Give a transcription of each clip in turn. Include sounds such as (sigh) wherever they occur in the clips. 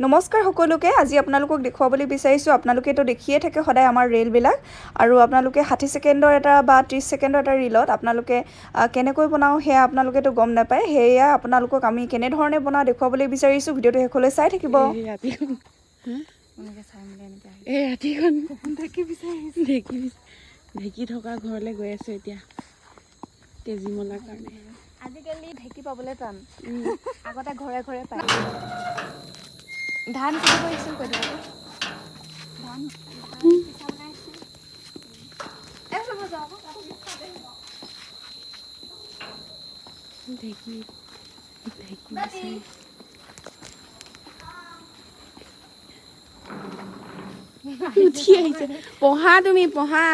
নমস্কাৰ সকলোকে আজি আপোনালোকক দেখুৱাবলৈ বিচাৰিছোঁ। আপোনালোকেতো দেখিয়ে থাকে সদায় আমাৰ ৰে'লবিলাক। আৰু আপোনালোকে ষাঠি ছেকেণ্ডৰ এটা বা ত্ৰিছ ছেকেণ্ডৰ এটা ৰিলত আপোনালোকে কেনেকৈ বনাওঁ সেয়া আপোনালোকেতো গম নাপায়। সেয়া আপোনালোকক আমি কেনেধৰণে বনাওঁ দেখুৱাবলৈ বিচাৰিছোঁ। ভিডিঅ'টো শেষলৈ চাই থাকিব। ঢেঁকী থকা ঘৰলৈ গৈ আছোঁ এতিয়া। তেজীমলাৰ কাৰণে। আজিকালি ঢেঁকী পাবলৈ টান। আগতে ঘৰে ঘৰে পায়। ধান কি কৰিছিল কৈ দিব ধান ঢেঁকী ঢেঁকী উঠি আহিছে। পঢ়া তুমি পঢ়া?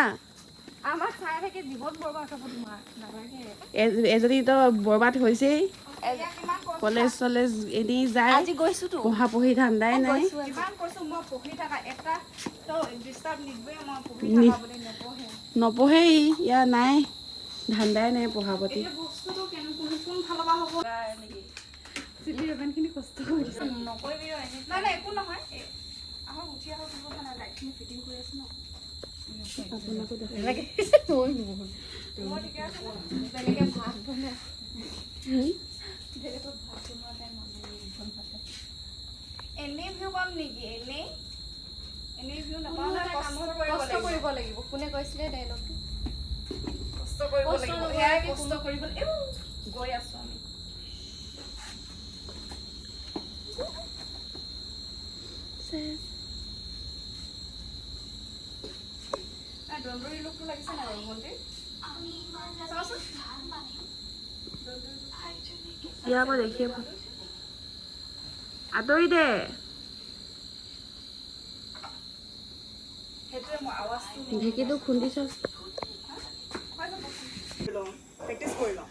এজনী তো বৰবাদ হৈছে কলেজ চলেজ এনেই যায়। পঢ়া পঢ়ি ধান্দাই নাই। নপঢ়ে। ইয়াৰ নাই ধান্দাই নাই পঢ়া পাতি। নকৰিবি নাই একো নহয়। আমাৰ উঠি আহিব লাইটখিনি ফিটিং কৰি আছো ন? এনেই ভিউ পাম নেকি? এনেই এনেই ভিউ নাপাওঁ কষ্ট কৰিব লাগিব। কোনে কৈছিলে ডাইলগটো কষ্ট কৰিব লাগিব। কষ্ট কৰিব গৈ আছো আমি। নাই, দন্দুৰী লোকটো লাগিছে নাই বাৰু ভণ্টি চাওঁচোন ইয়াৰ পৰা দেখিয়ে আঁতৰি দে। সেইটোৱে মই আৱাজটো ঢেঁকীটো খুন্দিছ? প্ৰেক্টিচ কৰি লওঁ।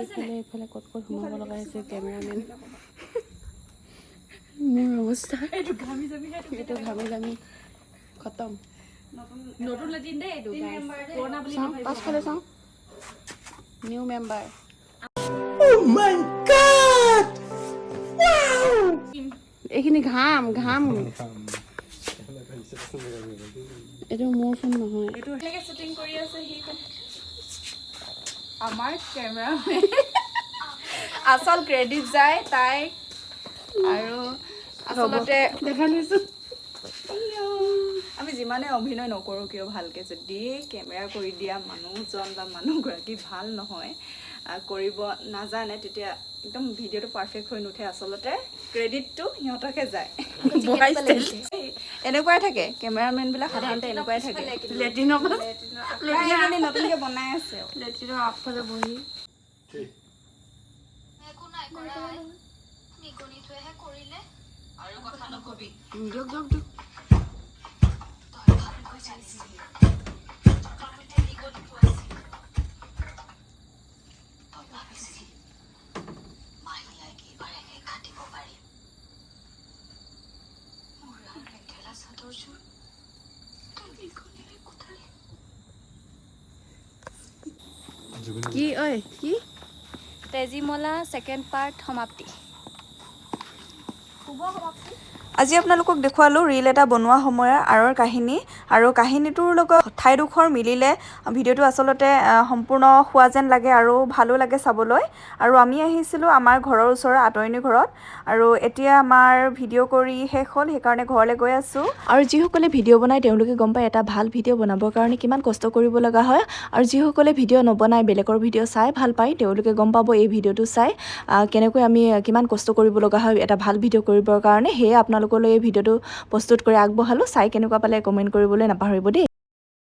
এইফালে এইফালে ক'ত ক'ত সোমাব লগা হৈছে কেমেৰামেন। মোৰ অৱস্থা। এইটো ঘামি ঘামি খতম। পাছফালে চাওঁ। নিউ মেম্বাৰ এইখিনি ঘাম ঘাম। এইটো মোৰ ফোন নহয়। কেনেকৈ শ্বুটিং কৰি আছে আমাৰ কেমেৰা (laughs) আচল ক্ৰেডিট যায় তাই। আৰু আচলতে দেখা লৈছোঁ আমি যিমানে অভিনয় নকৰোঁ কিয় ভালকৈ যদি কেমেৰা কৰি দিয়া মানুহজন বা মানুহগৰাকী ভালো নহয় কৰিব নাজানে তেতিয়া একদম ভিডিঅ'টো পাৰফেক্ট হৈ নুঠে আচলতে। ক্ৰেডিটটো সিহঁতকে যায়। এনেকুৱাই থাকে। কেমেৰামেনবিলাক সাধাৰণতে এনেকুৱাই থাকে। লেট্ৰিনৰ পৰা নতুনকৈ বনাই আছে লেট্ৰিনৰ আগফালে বহি। আৰু কথা নকবি। দিয়ক দিয়ক দিয়ক। কি? ঐ কি? তেজীমলা ছেকেণ্ড পাৰ্ট সমাপ্তি। শুভ সমাপ্তি। আজি আপোনালোকক দেখুৱালোঁ ৰীল এটা বনোৱা সময়ৰ আঁৰৰ কাহিনী আৰু কাহিনীটোৰ লগত ঠাইডোখৰ মিলিলে ভিডিঅ'টো আচলতে সম্পূৰ্ণ হোৱা যেন লাগে আৰু ভালো লাগে চাবলৈ। আৰু আমি আহিছিলোঁ আমাৰ ঘৰৰ ওচৰৰ আঁতৰণি ঘৰত আৰু এতিয়া আমাৰ ভিডিঅ' কৰি শেষ হ'ল সেইকাৰণে ঘৰলৈ গৈ আছোঁ। আৰু যিসকলে ভিডিঅ' বনায় তেওঁলোকে গম পায় এটা ভাল ভিডিঅ' বনাবৰ কাৰণে কিমান কষ্ট কৰিব লগা হয়। আৰু যিসকলে ভিডিঅ' নবনায় বেলেগৰ ভিডিঅ' চাই ভাল পায় তেওঁলোকে গম পাব এই ভিডিঅ'টো চাই কেনেকৈ আমি কিমান কষ্ট কৰিব লগা হয় এটা ভাল ভিডিঅ' কৰিবৰ কাৰণে। সেয়ে আপোনালোকলৈ এই ভিডিঅ'টো প্ৰস্তুত কৰি আগবঢ়ালোঁ। চাই কেনেকুৱা পালে কমেণ্ট কৰিবলৈ নাপাহৰিব দেই।